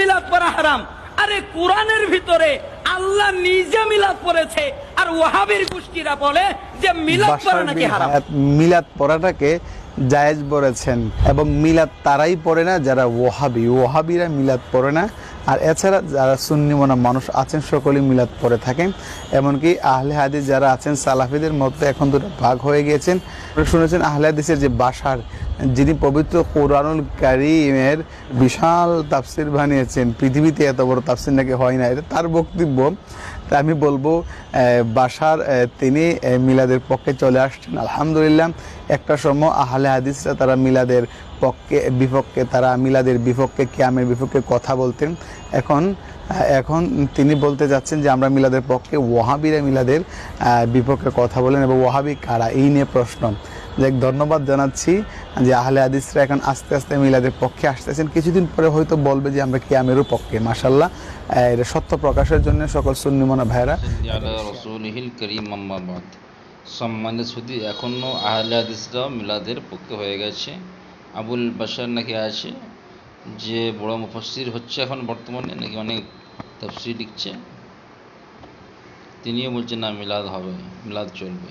মিলাদ পড়া হারাম। আরে কোরআনের ভিতরে আল্লাহ নিজে মিলাদ পড়েছে আর ওয়াহাবির গোষ্ঠীরা বলে যে মিলাদ পড়া নাকি হারাম। মিলাদ পড়াটাকে জায়েজ বলেছেন এবং মিলাদ তারাই পড়ে না যারা ওহাবি ওহাবিরা মিলাদ পড়ে না আর এছাড়া যারা সুন্নি মনা মানুষ আছেন, সকলেই মিলাদ পড়ে থাকেন। এমনকি আহলে হাদিস যারা আছেন, সালাফিদের মধ্যে এখন দুটো ভাগ হয়ে গিয়েছেন। শুনেছেন আহলে হাদিসের যে বাসার, যিনি পবিত্র কোরআনুল কারিমের বিশাল তাফসির বানিয়েছেন, পৃথিবীতে এত বড় তাফসির নাকি হয় না, এটা তার বক্তব্য। আমি বলব বাসার তিনি মিলাদের পক্ষে চলে আসছেন। আলহামদুলিল্লাহ, একটা সময় আহলে হাদিসরা তারা মিলাদের পক্ষে, বিপক্ষে, তারা মিলাদের বিপক্ষে, কিয়ামের বিপক্ষে কথা বলতেন। এখন এখন তিনি বলতে যাচ্ছেন যে, আমরা মিলাদের পক্ষে ওয়াহাবিরা মিলাদের বিপক্ষে কথা বলেন এবং ওয়াহাবি কারা? এই নিয়ে প্রশ্ন। যাক ধন্যবাদ জানাচ্ছি যে আহলে আদিসরা এখন আস্তে আস্তে মিলাদের পক্ষে আসতেছেন। কিছুদিন পরে হয়তো বলবে যে আমরা কিয়ামেরও পক্ষে মাসাল্লাহ এটা সত্য প্রকাশের জন্য সকল সুন্নিমনা ভাইরা সম্মানিত শুধু এখনও আহলে হাদিসরাও মিলাদের পক্ষে হয়ে গেছে। আবুল বাসার নাকি আছে, যে বড় মুফাসির হচ্ছে এখন বর্তমানে, নাকি অনেক তফসির লিখছে। তিনিও বলছেন না, মিলাদ হবে, মিলাদ চলবে।